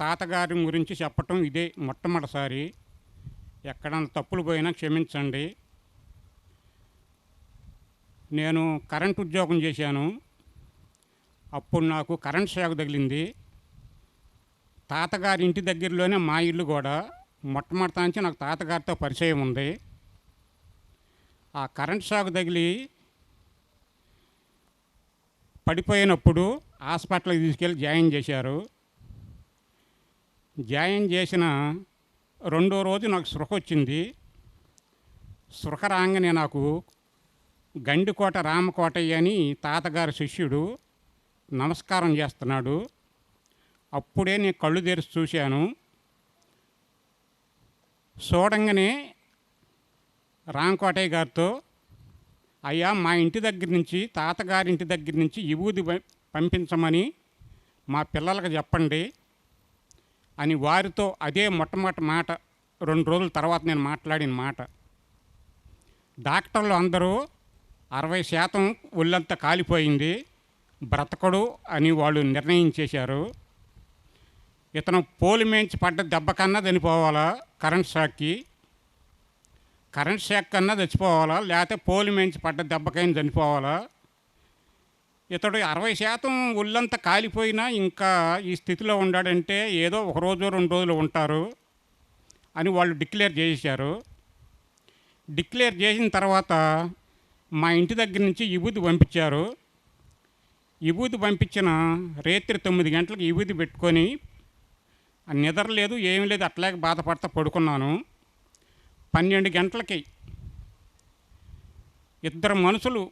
తాతగారి గురించి చెప్పటం ఇదే మొట్టమొదటిసారి. ఎక్కడన్నా తప్పులు పోయినా క్షమించండి. నేను కరెంట్ ఉద్యోగం చేశాను. అప్పుడు నాకు కరెంట్ షాక్ తగిలింది. తాతగారి ఇంటి దగ్గరలోనే మా ఇల్లు కూడా. మొట్టమొదటి నుంచి నాకు తాతగారితో పరిచయం ఉంది. ఆ కరెంట్ షాక్ తగిలి పడిపోయినప్పుడు హాస్పిటల్కి తీసుకెళ్ళి జాయిన్ చేశారు. జాయిన్ చేసిన రెండో రోజు నాకు సృహ వచ్చింది. సృహ రాగానే నాకు గండికోట రామకోటయ్య అని తాతగారి శిష్యుడు నమస్కారం చేస్తున్నాడు. అప్పుడే నేను కళ్ళు తెరిచి చూశాను. చూడంగానే రామకోటయ్య గారితో అయ్యా మా ఇంటి దగ్గర నుంచి తాతగారి ఇంటి దగ్గర నుంచి విభూది పం- పంపించమని మా పిల్లలకు చెప్పండి. అని వారితో అదే మొట్టమొదటి మాట రెండు రోజుల తర్వాత నేను మాట్లాడిన మాట. డాక్టర్లు అందరూ అరవై శాతం ఒళ్ళంతా కాలిపోయింది బ్రతకడు అని వాళ్ళు నిర్ణయించేశారు ఇతను పోలి మేంచి పడ్డ దెబ్బ కన్నా చనిపోవాలా కరెంట్ షాక్కి? కరెంట్ షాక్ కన్నా చచ్చిపోవాలా? లేకపోతే పోలి మేంచి పడ్డ దెబ్బకైనా చనిపోవాలా? ఇతడు అరవై శాతం ఒళ్ళంతా కాలిపోయినా ఇంకా ఈ స్థితిలో ఉన్నాడంటే ఏదో ఒక రోజు రెండు రోజులు ఉంటారు అని వాళ్ళు డిక్లేర్ చేశారు డిక్లేర్ చేసిన తర్వాత మా ఇంటి దగ్గర నుంచి విభూతి పంపించారు. విభూతి పంపించిన రేత్రి తొమ్మిది గంటలకు విభూతి పెట్టుకొని నిద్ర లేదు ఏమీ లేదు అట్లాగే బాధపడతా పడుకున్నాను. పన్నెండు గంటలకి ఇద్దరు మనుషులు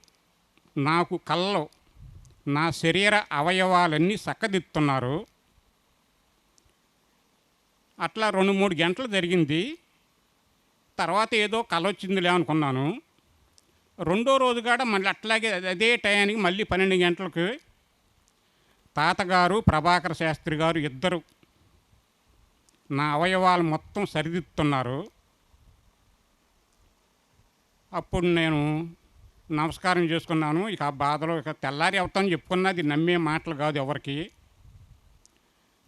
నాకు కళ్ళలో నా శరీర అవయవాలన్నీ చక్కదిత్తున్నారు అట్లా రెండు మూడు గంటలు జరిగింది. తర్వాత ఏదో కల వచ్చిందిలే అనుకున్నాను. రెండో రోజు కాడ మళ్ళీ అట్లాగే అదే టయానికి మళ్ళీ పన్నెండు గంటలకు తాతగారు ప్రభాకర శాస్త్రి గారు ఇద్దరు నా అవయవాలు మొత్తం సరిదిద్దుతున్నారు. అప్పుడు నేను నమస్కారం చేసుకున్నాను. ఇక ఆ బాధలో ఇక తెల్లారి అవుతాను చెప్పుకున్నది నమ్మే మాటలు కాదు ఎవరికి.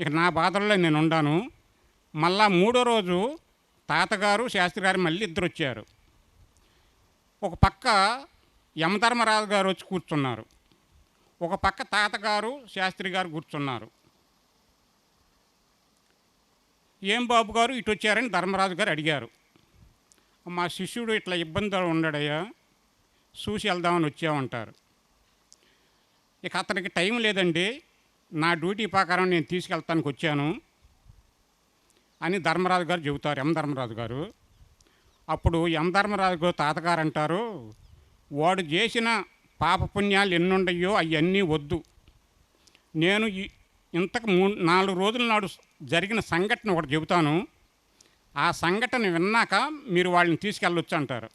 ఇక నా బాధల్లో నేను ఉండాను మళ్ళా మూడో రోజు తాతగారు శాస్త్రి గారు మళ్ళీ ఇద్దరు వచ్చారు ఒక పక్క యమధర్మరాజు గారు వచ్చి కూర్చున్నారు. ఒక పక్క తాతగారు శాస్త్రి గారు కూర్చున్నారు. ఏం బాబు గారు ఇటు వచ్చారని ధర్మరాజు గారు అడిగారు. మా శిష్యుడు ఇట్లా ఇబ్బందులు ఉండడయ్యా. చూసి వెళ్దామని వచ్చామంటారు. ఇక అతనికి టైం లేదండి. నా డ్యూటీ ప్రకారం నేను తీసుకెళ్తానికి వచ్చాను అని ధర్మరాజు గారు చెబుతారు. ఎం ధర్మరాజు గారు? అప్పుడు ఎం ధర్మరాజు గారు తాతగారు అంటారు వాడు చేసిన పాపపుణ్యాలు ఎన్నుండయో అవన్నీ వద్దు. నేను ఇంతకు మూ నాలుగు రోజుల నాడు జరిగిన సంఘటన ఒకటి చెబుతాను. ఆ సంఘటన విన్నాక మీరు వాళ్ళని తీసుకెళ్ళొచ్చు అంటారు.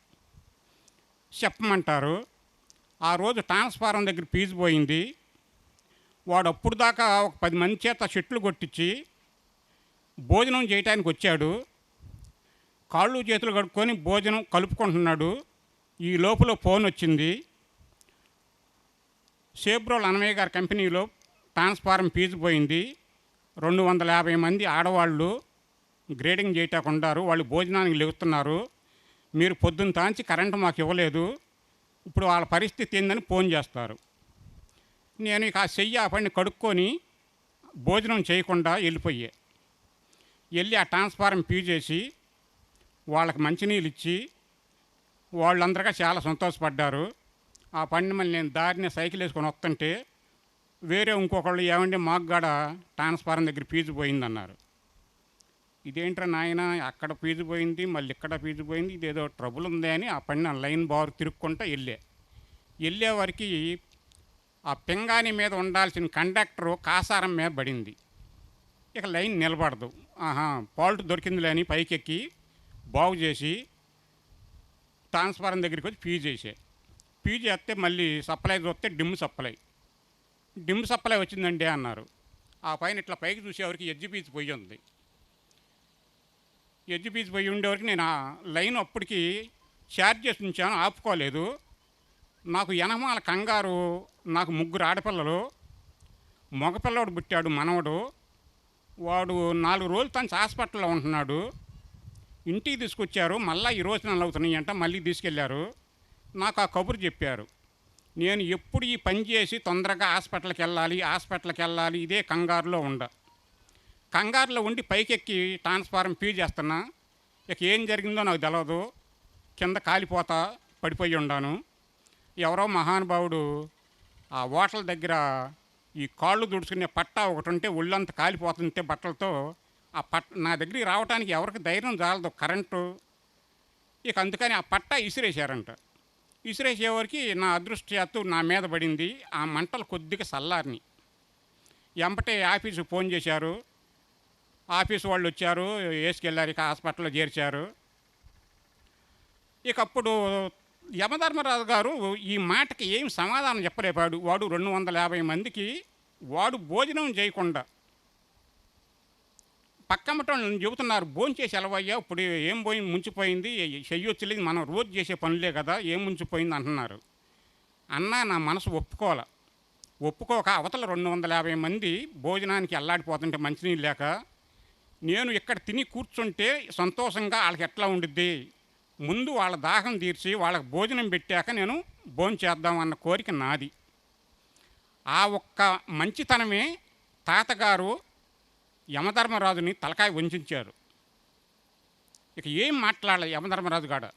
చెప్పమంటారు. ఆ రోజు ట్రాన్స్ఫారం దగ్గర ఫీజు పోయింది. వాడు అప్పుడు దాకా ఒక పది మంది చేత చెట్లు కొట్టించి భోజనం చేయటానికి వచ్చాడు. కాళ్ళు చేతులు కడుక్కొని భోజనం కలుపుకుంటున్నాడు. ఈ లోపల ఫోన్ వచ్చింది. సేబ్రోల్ అనమయ్య గారి కంపెనీలో ట్రాన్స్ఫారం ఫీజు పోయింది. రెండు వందల యాభై మంది ఆడవాళ్ళు గ్రేడింగ్ చేయటానికి వాళ్ళు భోజనానికి లెగుతున్నారు మీరు పొద్దున్న తాంచి కరెంటు మాకు ఇవ్వలేదు. ఇప్పుడు వాళ్ళ పరిస్థితి ఏందని ఫోన్ చేస్తారు. నేను ఇక ఆ చెయ్యి ఆ పని కడుక్కొని భోజనం చేయకుండా వెళ్ళిపోయే. వెళ్ళి ఆ ట్రాన్స్ఫారం పీ చేసి వాళ్ళకి మంచినీళ్ళు ఇచ్చి వాళ్ళందరిగా చాలా సంతోషపడ్డారు. ఆ పని మళ్ళీ నేను దారిని సైకిల్ వేసుకొని వస్తుంటే వేరే ఇంకొకళ్ళు ఏమంటే మాకు కూడా ట్రాన్స్ఫారం దగ్గర ఫీజు పోయిందన్నారు. ఇదేంట్రా నాయన అక్కడ ఫీజు పోయింది మళ్ళీ ఇక్కడ ఫీజు పోయింది ఇదేదో ట్రబుల్ ఉంది అని ఆ పని లైన్ బార్ తిరుక్కుంటా వెళ్ళే వెళ్ళే వరకు ఆ పింగాని మీద ఉండాల్సిన కండక్టరు కాసారం మీద పడింది. ఇక లైన్ నిలబడదు. ఆహా ఫాల్ట్ దొరికిందిలే అని పైకెక్కి బాగు చేసి ట్రాన్స్ఫారం దగ్గరికి వచ్చి ఫీజు చేసే ఫీజు చేస్తే మళ్ళీ సప్లై చూస్తే డిమ్ సప్లై డిమ్ సప్లై వచ్చిందండి అన్నారు. ఆ పైన ఇట్లా పైకి చూసేవరకు ఎడ్జి పీచు పోయి ఉంది. ఎడ్జి పోయి ఉండేవరకు నేను ఆ లైన్ అప్పటికి ఛార్జెస్ చేసి ఉంచాను ఆపుకోలేదు. నాకు ఎనమాల కంగారు నాకు ముగ్గురు ఆడపిల్లలు మగపిల్లవాడు పుట్టాడు మనవడు. వాడు నాలుగు రోజులు తను హాస్పిటల్లో ఉంటున్నాడు. ఇంటికి తీసుకొచ్చారు మళ్ళీ ఈ రోజు నెలలు అవుతున్నాయి అంట మళ్ళీ తీసుకెళ్ళారు. నాకు ఆ కబురు చెప్పారు. నేను ఎప్పుడు ఈ పని చేసి తొందరగా హాస్పిటల్కి వెళ్ళాలి హాస్పిటల్కి వెళ్ళాలి ఇదే కంగారులో ఉండ. కంగారులో ఉండి పైకెక్కి ట్రాన్స్ఫారం ఫీల్ చేస్తున్నా. ఇక ఏం జరిగిందో నాకు తెలియదు కింద కాలిపోతా పడిపోయి ఉండాను. ఎవరో మహానుభావుడు ఆ ఓటల దగ్గర ఈ కాళ్ళు దుడుచుకునే పట్టా ఒకటి ఉంటే ఒళ్ళంతా కాలిపోతుంటే బట్టలతో ఆ పట్ట నా దగ్గరికి రావడానికి ఎవరికి ధైర్యం చాలదు కరెంటు. ఇక అందుకని ఆ పట్టా ఇసిరేసారంట ఇసిరేసేవారికి నా అదృష్టయాత్తు నా మీద పడింది. ఆ మంటలు కొద్దిగా చల్లారిని వెంపటే ఆఫీసు ఫోన్ చేశారు. ఆఫీస్ వాళ్ళు వచ్చారు వేసుకెళ్ళారు ఇక హాస్పిటల్లో చేర్చారు. ఇక అప్పుడు యమధర్మరాజు గారు ఈ మాటకి ఏం సమాధానం చెప్పలేపాడు. వాడు రెండు వందల యాభై మందికి వాడు భోజనం చేయకుండా పక్కమటం చెబుతున్నారు భోజనం చేసి ఎలవయ్యా ఇప్పుడు ఏం పోయి ముంచిపోయింది? చెయ్యొచ్చలేదు మనం రోజు చేసే పనులే కదా ఏం ముంచిపోయింది? అంటున్నారు. అన్నా నా మనసు ఒప్పుకోవాల. ఒప్పుకోక అవతల రెండు వందల యాభై మంది భోజనానికి అల్లాడిపోతుంటే మంచినీళ్ళు లేక నేను ఇక్కడ తిని కూర్చుంటే సంతోషంగా వాళ్ళకి ఎట్లా ఉండిద్ది? ముందు వాళ్ళ దాహం తీర్చి వాళ్ళకి భోజనం పెట్టాక నేను భోజనం చేద్దామన్న కోరిక నాది. ఆ ఒక్క మంచితనమే తాతగారు యమధర్మరాజుని తలకాయ వంచారు. ఇక ఏం మాట్లాడాలి యమధర్మరాజు గాడు?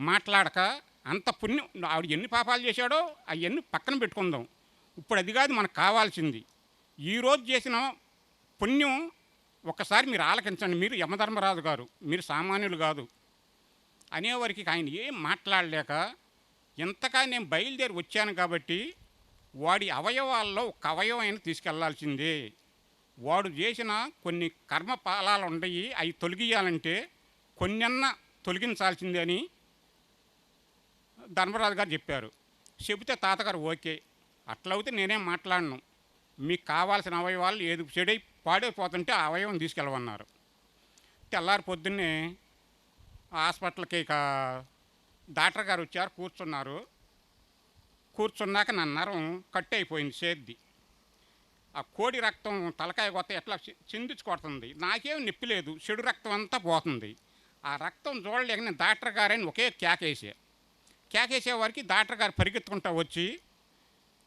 మాట్లాడక అంత పుణ్యం ఆవిడ ఎన్ని పాపాలు చేశాడో అవన్నీ పక్కన పెట్టుకుందాం. ఇప్పుడు అది కాదు మనకు కావాల్సింది. ఈరోజు చేసిన పుణ్యం ఒక్కసారి మీరు ఆలకించండి. మీరు యమధర్మరాజు గారు మీరు సామాన్యులు కాదు. అనేవారికి ఆయన ఏం మాట్లాడలేక ఇంతగా నేను బయలుదేరి వచ్చాను కాబట్టి వాడి అవయవాల్లో ఒక అవయవం అయినా తీసుకెళ్ళాల్సిందే. వాడు చేసిన కొన్ని కర్మ ఫలాలు అవి తొలగియాలంటే కొన్నన్న తొలగించాల్సిందే అని ధర్మరాజు గారు చెప్పారు. చెబితే తాతగారు ఓకే. అట్లయితే నేనేం మాట్లాడను. మీకు కావాల్సిన అవయవాలు ఏది చెడై పాడైపోతుంటే ఆ అవయవం తీసుకెళ్ళమన్నారు. తెల్లారి పొద్దున్నే హాస్పిటల్కి ఇక డాక్టర్ గారు వచ్చారు కూర్చున్నారు. కూర్చున్నాక నా నరం కట్ అయిపోయింది చేద్ది. ఆ కోడి రక్తం తలకాయ కొత్త ఎట్లా చిందించుకొడుతుంది కొడుతుంది? నాకేం నొప్పి లేదు చెడు రక్తం అంతా పోతుంది. ఆ రక్తం చూడలేక నేను డాక్టర్ గారని ఒకే కేకేసే కేకేసే వారికి డాక్టర్ గారు పరిగెత్తుకుంటా వచ్చి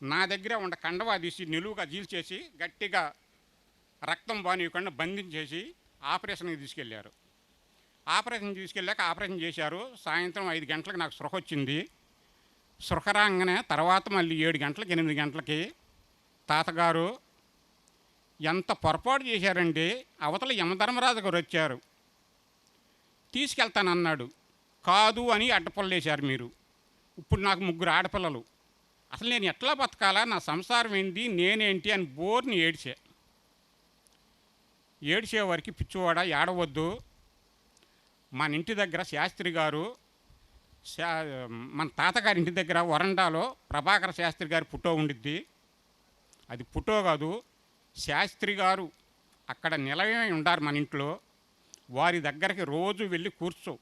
నా దగ్గర ఉండ కండవా తీసి నిలువుగా జీల్చేసి గట్టిగా రక్తం బానియకుండా బంధించేసి ఆపరేషన్కి తీసుకెళ్ళారు. ఆపరేషన్ తీసుకెళ్ళాక ఆపరేషన్ చేశారు. సాయంత్రం ఐదు గంటలకు నాకు సృహ వచ్చింది. స్పృహ రాగానే తర్వాత మళ్ళీ ఏడు గంటలకి ఎనిమిది గంటలకి తాతగారు ఎంత పొరపాటు చేశారండి? అవతల యమధర్మరాజు గారు వచ్చారు. తీసుకెళ్తానన్నాడు. కాదు అని అడ్డపల్లేశారు మీరు. ఇప్పుడు నాకు ముగ్గురు ఆడపిల్లలు. అసలు నేను ఎట్లా బతకాలా? నా సంసారం ఏంటి నేనేంటి? అని బోర్ని ఏడ్చే. ఏడ్చే వారికి పిచ్చివాడ? ఏడవద్దు. మన ఇంటి దగ్గర శాస్త్రి గారు శా- మన తాతగారి ఇంటి దగ్గర వరండాలో ప్రభాకర శాస్త్రి గారి పుట్టో ఉండిద్ది. అది పుట్టో కాదు శాస్త్రి గారు అక్కడ నిలవమై ఉండారు మన ఇంట్లో. వారి దగ్గరికి రోజు వెళ్ళి కూర్చో.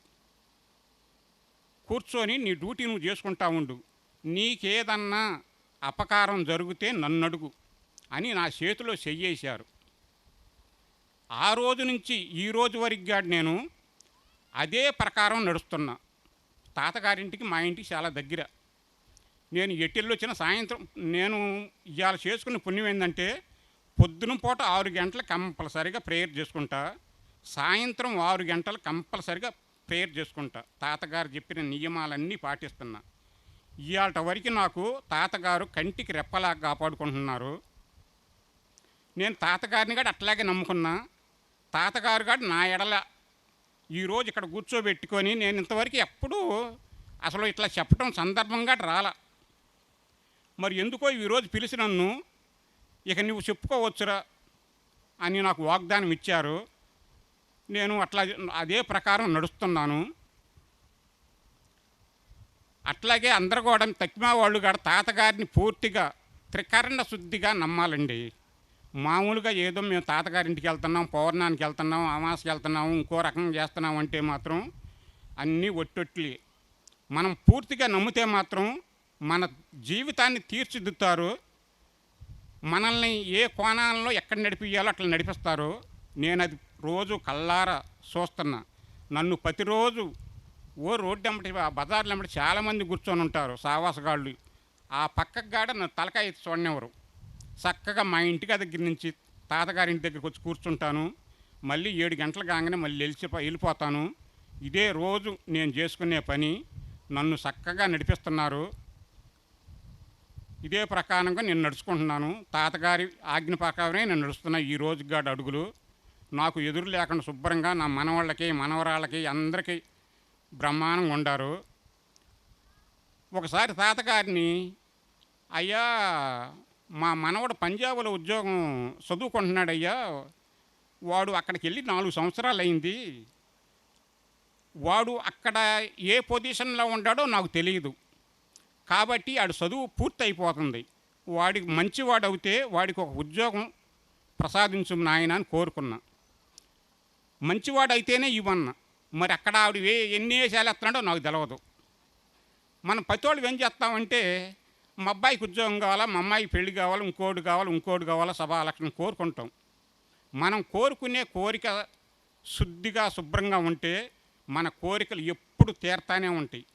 కూర్చొని నీ డ్యూటీ నువ్వు చేసుకుంటా ఉండు. నీకేదన్నా అపకారం జరిగితే నన్ను అడుగు అని నా చేతిలో చెయ్యేశారు. ఆ రోజు నుంచి ఈ రోజు వరకు నేను అదే ప్రకారం నడుస్తున్నా. తాతగారింటికి మా ఇంటికి చాలా దగ్గర. నేను ఎట్టిల్లో వచ్చిన సాయంత్రం నేను ఇవాళ చేసుకున్న పుణ్యం ఏంటంటే పొద్దున పూట ఆరు గంటలు కంపల్సరిగా ప్రేయర్ చేసుకుంటా. సాయంత్రం ఆరు గంటలు కంపల్సరిగా ప్రేయర్ చేసుకుంటా. తాతగారు చెప్పిన నియమాలన్నీ పాటిస్తున్నా. ఇవాళ వరకు నాకు తాతగారు కంటికి రెప్పలా కాపాడుకుంటున్నారు. నేను తాతగారిని కూడా అట్లాగే నమ్ముకున్నా. తాతగారు కూడా నా ఎడల ఈరోజు ఇక్కడ కూర్చోబెట్టుకొని నేను ఇంతవరకు ఎప్పుడూ అసలు ఇట్లా చెప్పడం సందర్భంగా రాల. మరి ఎందుకో ఈరోజు పిలిచి నన్ను ఇక నువ్వు చెప్పుకోవచ్చురా అని నాకు వాగ్దానం ఇచ్చారు. నేను అట్లా అదే ప్రకారం నడుస్తున్నాను. అట్లాగే అందరు కూడా తక్కిమా వాళ్ళు కూడా తాతగారిని పూర్తిగా త్రికరణ శుద్ధిగా నమ్మాలండి. మామూలుగా ఏదో మేము తాతగారింటికి వెళ్తున్నాం పౌర్ణానికి వెళ్తున్నాం అమాసకి వెళ్తున్నాం ఇంకో రకంగా చేస్తున్నాం అంటే మాత్రం అన్నీ ఒట్టొట్లి. మనం పూర్తిగా నమ్మితే మాత్రం మన జీవితాన్ని తీర్చిదిద్దుతారు. మనల్ని ఏ కోణాల్లో ఎక్కడ నడిపియాలో అట్లా నడిపిస్తారు. నేను అది రోజు కల్లారా చూస్తున్నా. నన్ను ప్రతిరోజు ఓ రోడ్డు వెంబడి ఆ బజార్లు వెంబడి చాలామంది కూర్చొని ఉంటారు సావాసగాళ్ళు ఆ పక్కకు గాడ నన్ను తలకాయ చూడనివ్వరు. చక్కగా మా ఇంటికి దగ్గర నుంచి తాతగారి ఇంటి దగ్గరికి వచ్చి కూర్చుంటాను. మళ్ళీ ఏడు గంటలు కాగానే మళ్ళీ వెళ్ళి వెళ్ళిపోతాను. ఇదే రోజు నేను చేసుకునే పని. నన్ను చక్కగా నడిపిస్తున్నారు. ఇదే ప్రకారంగా నేను నడుచుకుంటున్నాను. తాతగారి ఆజ్ఞ ప్రకారమే నేను నడుస్తున్నా ఈ రోజుగాడు అడుగులు. నాకు ఎదురు లేకుండా శుభ్రంగా నా మనవాళ్ళకి మనవరాళ్ళకి అందరికీ బ్రహ్మాండంగా ఉండారు. ఒకసారి తాతగారిని అయ్యా మా మనవడు పంజాబ్లో ఉద్యోగం చదువుకుంటున్నాడు అయ్యా వాడు అక్కడికి వెళ్ళి నాలుగు సంవత్సరాలు అయింది. వాడు అక్కడ ఏ పొజిషన్లో ఉంటాడో నాకు తెలియదు. కాబట్టి ఆడు చదువు పూర్తి అయిపోతుంది వాడికి మంచివాడు అవుతే వాడికి ఒక ఉద్యోగం ప్రసాదించు నాయన అని కోరుకున్నా. మంచివాడు అయితేనే ఇవ్వన్నా. మరి అక్కడ ఆవిడ ఏ ఎన్ని వేసాలు ఎత్తున్నాడో నాకు తెలియదు మనం పతోళ్ళు ఏం చేస్తామంటే మా అబ్బాయికి ఉద్యోగం కావాలా మా అమ్మాయికి పెళ్ళి కావాలా ఇంకోటి కావాలా ఇంకోటి కావాలా సభా లక్షణం కోరుకుంటాం. మనం కోరుకునే కోరిక శుద్ధిగా శుభ్రంగా ఉంటే మన కోరికలు ఎప్పుడు తీరుతానే ఉంటాయి.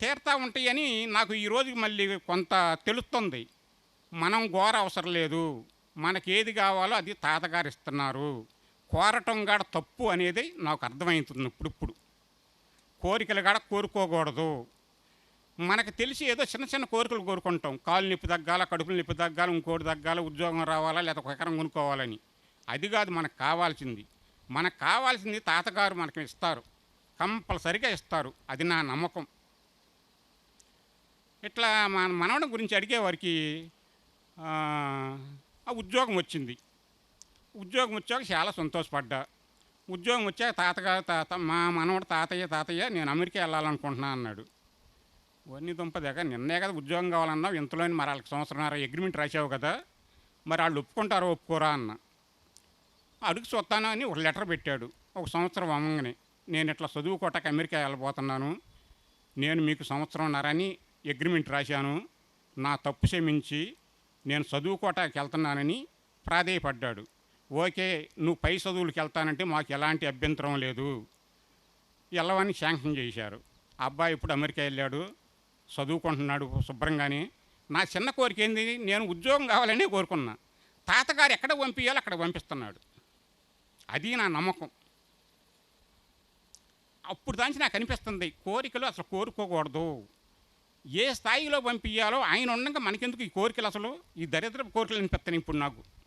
తీరుతా ఉంటాయని నాకు ఈరోజు మళ్ళీ కొంత తెలుస్తుంది. మనం ఘోర అవసరం లేదు. మనకి ఏది కావాలో అది తాతగారు ఇస్తున్నారు. కోరటం కాడ తప్పు అనేది నాకు అర్థమవుతుంది ఇప్పుడిప్పుడు. కోరికలు కాడ కోరుకోకూడదు. మనకు తెలిసి ఏదో చిన్న చిన్న కోరికలు కోరుకుంటాం. కాలు నొప్పి తగ్గాల కడుపులు నొప్పి తగ్గాల ఇంకోటి తగ్గాల ఉద్యోగం రావాలా లేదా ఒక ఎకరం కొనుక్కోవాలని. అది కాదు మనకు కావాల్సింది. మనకు కావాల్సింది తాతగారు మనకి ఇస్తారు. కంపల్సరిగా ఇస్తారు. అది నా నమ్మకం. ఇట్లా మన మనవడం గురించి అడిగేవారికి ఆ, ఆ ఉద్యోగం వచ్చింది. ఉద్యోగం వచ్చాక చాలా సంతోషపడ్డా. ఉద్యోగం వచ్చాక తాతగారు తాత మా మనవడు తాతయ్య తాతయ్య నేను అమెరికా వెళ్ళాలనుకుంటున్నా అన్నాడు. వన్నీ దుంప దగ్గర నిన్నే కదా ఉద్యోగం కావాలన్నావు ఇంతలోని మరి వాళ్ళకి సంవత్సరంన్నర అగ్రిమెంట్ రాసావు కదా మరి వాళ్ళు ఒప్పుకుంటారో ఒప్పుకోరా అన్న. అడుగు చూస్తాను అని ఒక లెటర్ పెట్టాడు ఒక సంవత్సరం అమ్మంగానే నేను ఇట్లా చదువుకోటాక అమెరికా వెళ్ళబోతున్నాను నేను మీకు సంవత్సరంన్నరని అగ్రిమెంట్ రాశాను నా తప్పు క్షమించి నేను చదువుకోటానికి వెళ్తున్నానని ప్రాధేయపడ్డాడు. ఓకే నువ్వు పై చదువులకు వెళ్తానంటే మాకు ఎలాంటి అభ్యంతరం లేదు. వెళ్ళవని శాంక్షన్ చేశారు. అబ్బాయి ఇప్పుడు అమెరికా వెళ్ళాడు చదువుకుంటున్నాడు శుభ్రంగానే. నా చిన్న కోరిక ఏంది? నేను ఉద్యోగం కావాలని కోరుకున్నా. తాతగారు ఎక్కడ పంపించాలో అక్కడ పంపిస్తున్నాడు. అది నా నమ్మకం. అప్పుడు దాంచి నాకు అనిపిస్తుంది కోరికలు అసలు కోరుకోకూడదు. ఏ స్థాయిలో పంపించాలో ఆయన ఉండగా మనకెందుకు ఈ కోరికలు అసలు? ఈ దరిద్ర కోరికలు అనిపిస్తాను ఇప్పుడు నాకు.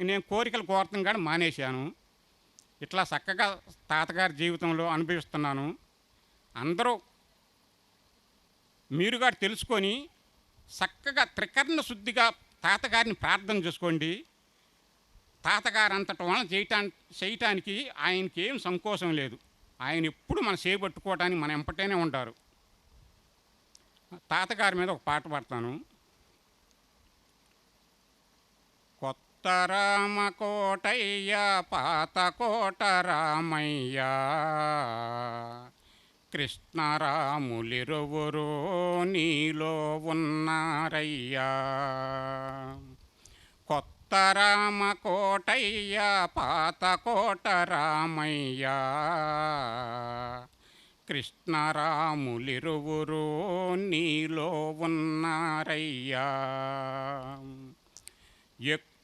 నేను కోరికలు కోరతం కానీ మానేశాను. ఇట్లా చక్కగా తాతగారి జీవితంలో అనుభవిస్తున్నాను. అందరూ మీరుగా తెలుసుకొని చక్కగా త్రికరణ శుద్ధిగా తాతగారిని ప్రార్థన చేసుకోండి. తాతగారు అంతటి వలన చేయటానికి చేయటానికి ఆయనకి ఏం సంకోచం లేదు. ఆయన ఎప్పుడు మన చేపట్టుకోవటానికి మన ఎంపటేనే ఉంటారు. తాతగారి మీద ఒక పాట పాడతాను. కొత్త కోటయ్య పాత కోట రామయ్య కృష్ణరాములిరువురు నీలో ఉన్నారయ్యా. కొత్త రామ కోటయ్య పాత కోట రామయ్య కృష్ణరాములిరువురు నీలో ఉన్నారయ్యా.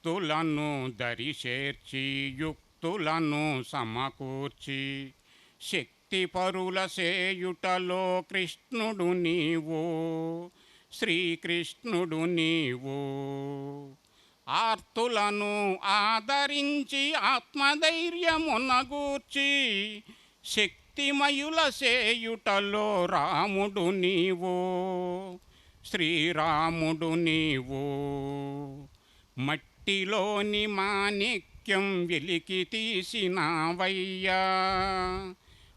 యుక్తులను దరిచేర్చి యుక్తులను సమకూర్చి శక్తి పరుల సేయుటలో కృష్ణుడు నీవు శ్రీకృష్ణుడు నీవు. ఆర్తులను ఆదరించి ఆత్మధైర్యమునగూర్చి శక్తిమయుల సేయుటలో రాముడు నీవు శ్రీరాముడు నీవు. మట్టిలోని మాణిక్యం వెలికి తీసినావయ్యా.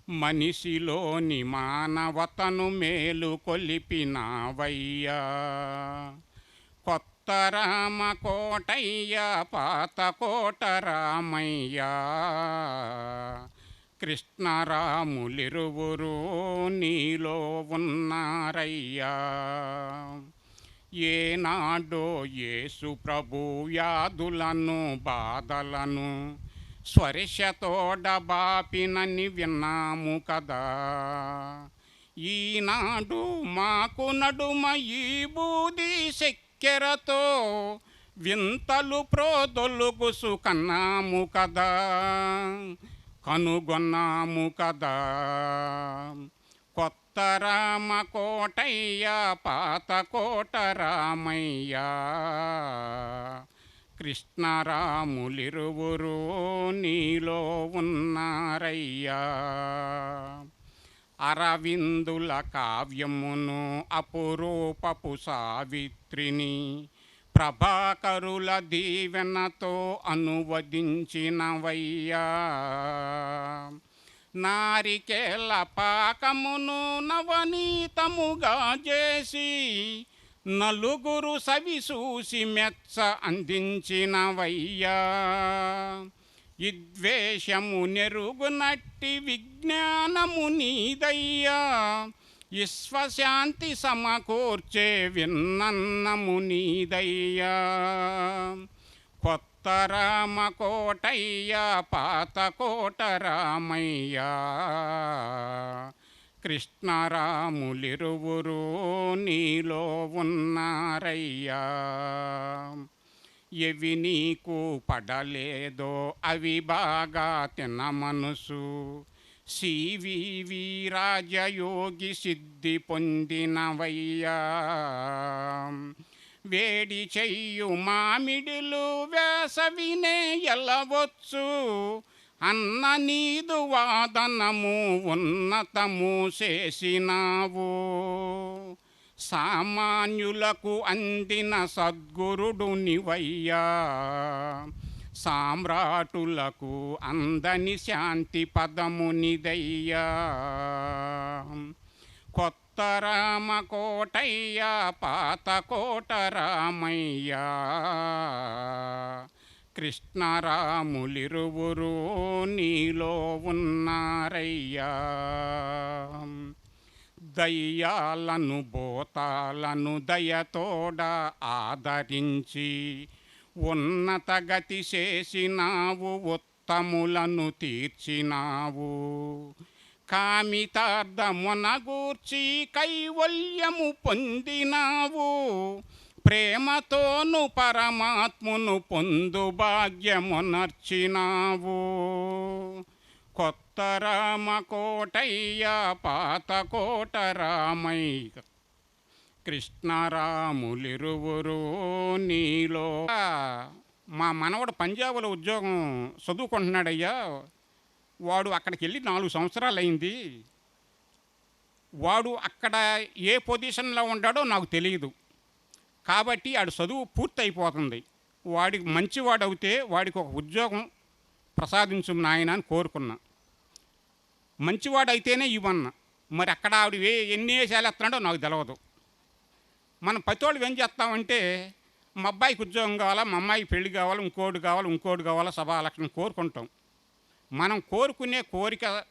మనిషిలోని మానవతను మేలు కొలిపినావయ్యా. కొత్త రామ కోటయ్య పాత కోట రామయ్య. కృష్ణరాములిరువురు నీలో ఉన్నారయ్యా. ఏనాడో యేసు ప్రభు వ్యాధులను బాధలను స్వర్శతోడ డబాపినని విన్నాము కదా. ఈనాడు మాకు నడుమ ఈ బూది శక్కెరతో వింతలు ప్రోదొలుగు కన్నాము కదా. కనుగొన్నాము కదా. కొత్త రామ కోటయ్య పాత కోట రామయ్య కృష్ణరాములిరువురు నీలో ఉన్నారయ్యా. అరవిందుల కావ్యమును అపురూపపు సావిత్రిని ప్రభాకరుల దీవెనతో అనువదించినవయ్యా. నారికేళ్ళ పాకమును నవనీతముగా చేసి నలుగురు సవి చూసి మెచ్చ అందించినవయ్యా. ఇద్వేషము నెరుగునట్టి విజ్ఞానము నీదయ్యా. విశ్వశాంతి సమకూర్చే విన్నన్నము నీదయ్యా. కొత్త రామ కోటయ్య పాత కోట రామయ్య కృష్ణరాములిరువురు నీలో ఉన్నారయ్యా. ఎవి నీకు పడలేదో అవి బాగా తిన మనసు. సివివి రాజయోగి సిద్ధి పొందినవయ్యా. వేడి చెయ్యు మామిడిలు వేసవినే ఎలవచ్చు. అన్న నీదు వాదనము ఉన్నతము చేసినావు. సామాన్యులకు అందిన సద్గురుడు నివయ్యా. సామ్రాటులకు అందని శాంతి పదమునిదయ్యా కొత్త రామ కోటయ్య పాత కోట రామయ్య కృష్ణరాములిరువురు నీలో ఉన్నారయ్యా. దయ్యాలను భూతాలను దయతోడ ఆదరించి ఉన్నత గతి చేసినావు ఉత్తములను తీర్చినావు. కామితార్థమునగూర్చి కైవల్యము పొందినావు. ప్రేమతోను పరమాత్మును పొందు భాగ్యమునర్చినావు. కొత్త రామ కోటయ్య పాత కోట రామయ్య. కృష్ణరాములిరువురు నీలో. మా మనవడు పంజాబులో ఉద్యోగం చదువుకుంటున్నాడయ్యా. వాడు అక్కడికి వెళ్ళి నాలుగు సంవత్సరాలు అయింది వాడు అక్కడ ఏ పొజిషన్లో ఉంటాడో నాకు తెలియదు కాబట్టి ఆడు చదువు పూర్తి అయిపోతుంది వాడికి మంచివాడు అవుతే వాడికి ఒక ఉద్యోగం ప్రసాదించు నాయన అని కోరుకున్నా. మంచివాడైతేనే ఇవ్వన్నా. మరి అక్కడ ఆవిడ ఏ ఎన్ని వేసాలు ఎత్తున్నాడో నాకు తెలియదు మనం పతోళ్ళు ఏం చేస్తామంటే మా అబ్బాయికి ఉద్యోగం కావాలా మా అమ్మాయికి పెళ్ళి కావాలా ఇంకోటి కావాలా ఇంకోటి కావాలా సభాలక్షణం కోరుకుంటాం. మనం కోరుకునే కోరిక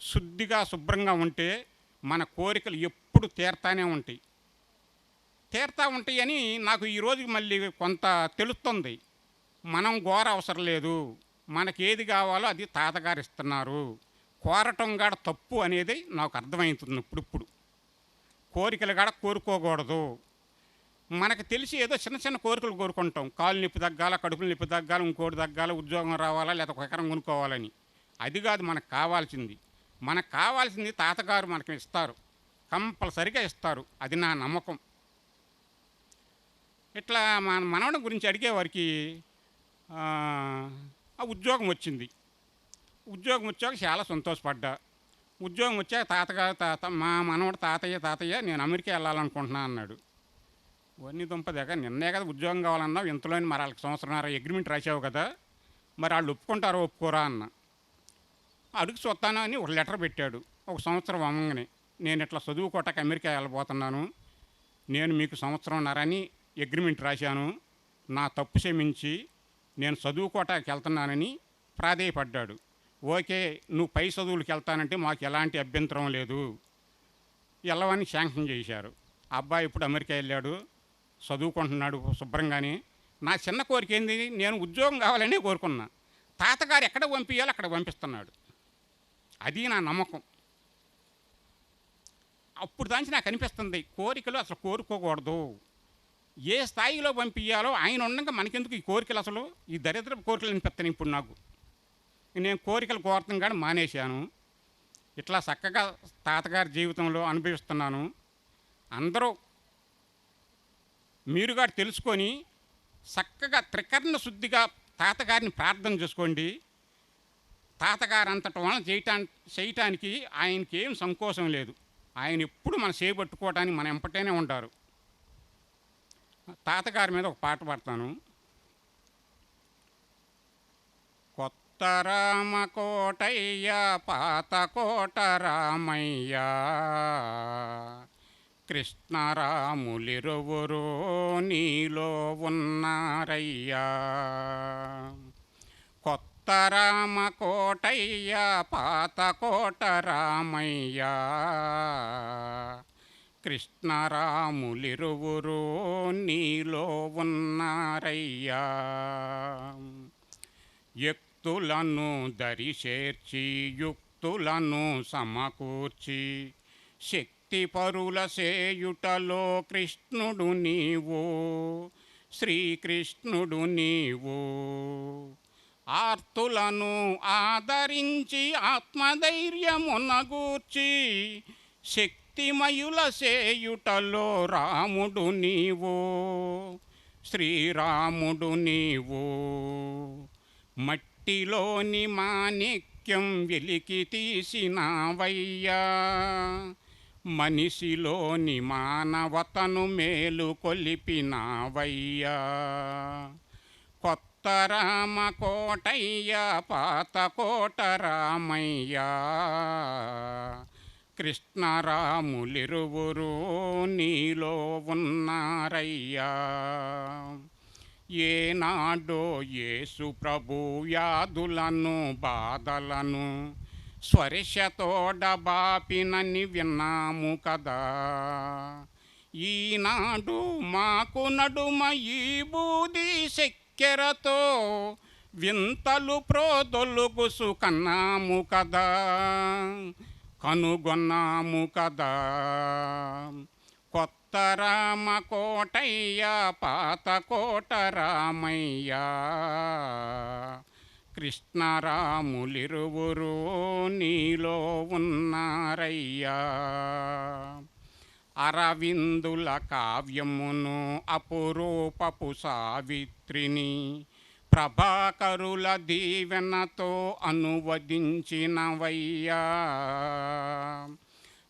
శుద్ధిగా శుభ్రంగా ఉంటే మన కోరికలు ఎప్పుడు తీరుతానే ఉంటాయి. తీరుతా ఉంటాయని నాకు ఈరోజు మళ్ళీ కొంత తెలుస్తుంది. మనం ఘోర అవసరం లేదు. మనకి ఏది కావాలో అది తాతగారు ఇస్తున్నారు. కోరటం కాడ తప్పు అనేది నాకు అర్థమవుతుంది ఇప్పుడిప్పుడు. కోరికలు కాడ కోరుకోకూడదు. మనకు తెలిసి ఏదో చిన్న చిన్న కోరికలు కోరుకుంటాం. కాలు నొప్పి తగ్గాల కడుపులు నొప్పి తగ్గాల ఇంకోటి తగ్గాల ఉద్యోగం రావాలా లేదా ఒక ఎకరం కొనుక్కోవాలని. అది కాదు మనకు కావాల్సింది. మనకు కావాల్సింది తాతగారు మనకి ఇస్తారు. కంపల్సరిగా ఇస్తారు. అది నా నమ్మకం. ఇట్లా మన మనవడం గురించి అడిగేవారికి ఆ ఉద్యోగం వచ్చింది. ఉద్యోగం వచ్చాక చాలా సంతోషపడ్డా. ఉద్యోగం వచ్చాక తాతగారు తాత మా మనవడు తాతయ్య తాతయ్య నేను అమెరికా వెళ్ళాలనుకుంటున్నా అన్నాడు. వన్నీ దుంప దగ్గర నిన్నే కదా ఉద్యోగం కావాలన్నావు ఇంతలోని మరి వాళ్ళకి సంవత్సరంన్నర అగ్రిమెంట్ రాసావు కదా. మరి వాళ్ళు ఒప్పుకుంటారో ఒప్పుకోరా అన్న. అడుగు చూస్తాను అని ఒక లెటర్ పెట్టాడు. ఒక సంవత్సరం అమ్మంగానే నేను ఇట్లా చదువుకోటాక అమెరికా వెళ్ళబోతున్నాను. నేను మీకు సంవత్సరంన్నరని అగ్రిమెంట్ రాశాను. నా తప్పు క్షమించి నేను చదువుకోటానికి వెళ్తున్నానని ప్రాధేయపడ్డాడు. ఓకే నువ్వు పై చదువులకు వెళ్తానంటే మాకు ఎలాంటి అభ్యంతరం లేదు. వెళ్ళవని శాంక్షన్ చేశారు. అబ్బాయి ఇప్పుడు అమెరికా వెళ్ళాడు. చదువుకుంటున్నాడు శుభ్రంగానే. నా చిన్న కోరిక ఏంది? నేను ఉద్యోగం కావాలనే కోరుకున్నా. తాతగారు ఎక్కడ పంపించాలో అక్కడ పంపిస్తున్నాడు. అది నా నమ్మకం. అప్పుడు దాంచి నాకు అనిపిస్తుంది కోరికలు అసలు కోరుకోకూడదు. ఏ స్థాయిలో పంపించాలో ఆయన ఉండగా మనకెందుకు ఈ కోరికలు అసలు? ఈ దరిద్ర కోరికలు అనిపిస్తాను ఇప్పుడు నాకు. నేను కోరికలు కోరతం కానీ మానేశాను. ఇట్లా చక్కగా తాతగారి జీవితంలో అనుభవిస్తున్నాను. అందరూ మీరు కూడా తెలుసుకొని చక్కగా త్రికరణ శుద్ధిగా తాతగారిని ప్రార్థన చేసుకోండి. తాతగారు అంతటి వలన చేయటానికి చేయటానికి ఆయనకి ఏం సంకోచం లేదు. ఆయన ఎప్పుడు మన చేపట్టుకోవటానికి మన ఎంపటేనే ఉంటారు. తాతగారి మీద ఒక పాట పాడతాను. కొత్త రామ కోటయ్య పాత కోట రామయ్య. కృష్ణరాములిరువురు నీలో ఉన్నారయ్యా. కొత్త రామ కోటయ్య పాత కోట రామయ్యా. కృష్ణరాములిరువురు నీలో ఉన్నారయ్యా. యుక్తులను దరిచేర్చి యుక్తులను సమకూర్చి శక్తి పరుల సేయుటలో కృష్ణుడు నీవు. శ్రీకృష్ణుడు నీవు. ఆర్తులను ఆదరించి ఆత్మధైర్యమునగూర్చి శక్తిమయుల సేయుటలో రాముడు నీవు. శ్రీరాముడు నీవు. మట్టిలోని మాణిక్యం వెలికి తీసినావయ్యా. మనిషిలోని మానవతను మేలు కొలిపినావయ్యా. కొత్త రామ కోటయ్య పాత కోట రామయ్యా. కృష్ణరాములిరువురు నీలో ఉన్నారయ్యా. ఏనాడో యేసు ప్రభు వ్యాధులను బాధలను స్వర్శతోడ డబాపినని విన్నాము కదా. ఈనాడు మాకు నడుమ ఈ బూది శక్కెరతో వింతలు ప్రోదొలుగు కన్నాము కదా. కనుగొన్నాము కదా. కొత్త రామ కోటయ్య పాత కోట రామయ్య. కృష్ణరాములిరువురు నీలో ఉన్నారయ్యా. అరవిందుల కావ్యమును అపురూపపు సావిత్రిని ప్రభాకరుల దీవెనతో అనువదించినవయ్యా.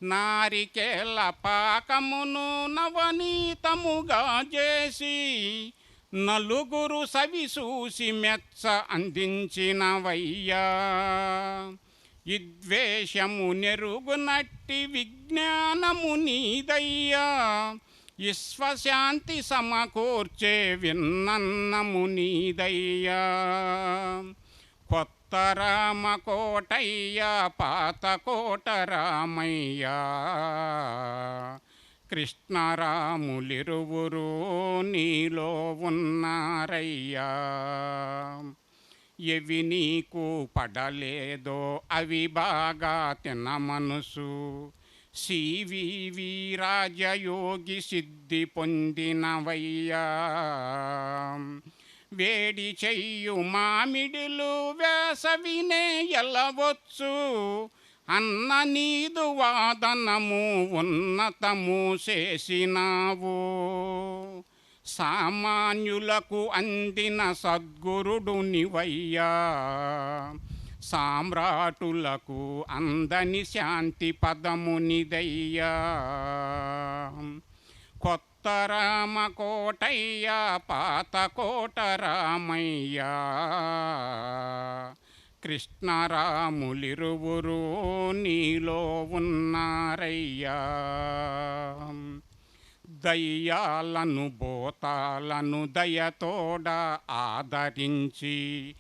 నారికేల పాకమును నవనీతముగా చేసి నలుగురు సవి చూసి మెచ్చ అందించినవయ్యా. ఇద్వేషము నెరుగునట్టి విజ్ఞానము నీదయ్యా. విశ్వశాంతి సమకూర్చే విన్నన్నము నీదయ్యా. కొత్త రామ కోటయ్య పాత కోట రామయ్యా. కృష్ణరాములిరువురు నీలో ఉన్నారయ్యా. ఎవి నీకు పడలేదో అవి బాగా తిన మనసు. సివివి రాజయోగి సిద్ధి పొందినవయ్యా. వేడి చెయ్యు మామిడిలు వేసవినే ఎలవచ్చు. అన్న నీదు వాదనము ఉన్నతము చేసినావు. సామాన్యులకు అందిన సద్గురుడు నివయ్యా. సామ్రాటులకు అందని శాంతి పదమునిదయ్యా కొత్త రామ కోటయ్య పాత కోట రామయ్యా. కృష్ణరాములిరువురు నీలో ఉన్నారయ్యా. దయ్యాలను భూతాలను దయతోడ ఆదరించి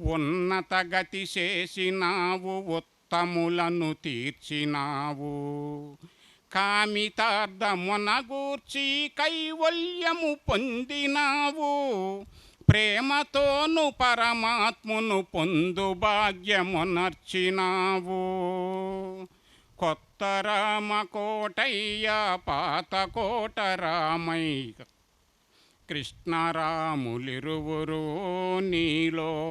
ఉన్నత గతి చేసినావు ఉత్తములను తీర్చినావు. కామితార్థమునగూర్చి కైవల్యము పొందినావు. ప్రేమతోను పరమాత్మును పొందు భాగ్యమునర్చినావు. కొత్త రామ కోటయ్య పాత కోట రామయ్య. కృష్ణరాములిరువురు నీలో.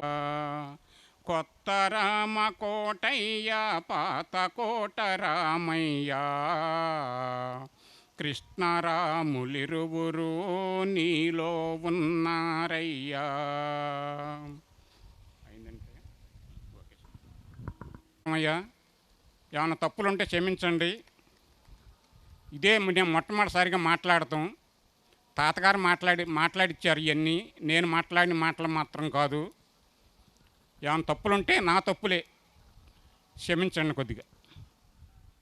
కొత్త రామ కోటయ్య పాత కోట రామయ్య. కృష్ణరాములిరువురు నీలో ఉన్నారయ్యా. అయిందంటే? అయ్యా ఏమైనా తప్పులుంటే క్షమించండి. ఇదే నేను మొట్టమొదటిసారిగా మాట్లాడతాం తాతగారు మాట్లాడి మాట్లాడిచ్చారు ఇవన్నీ నేను మాట్లాడిన మాటలు మాత్రం కాదు. ఏమైనా తప్పులుంటే నా తప్పులే. క్షమించండి కొద్దిగా.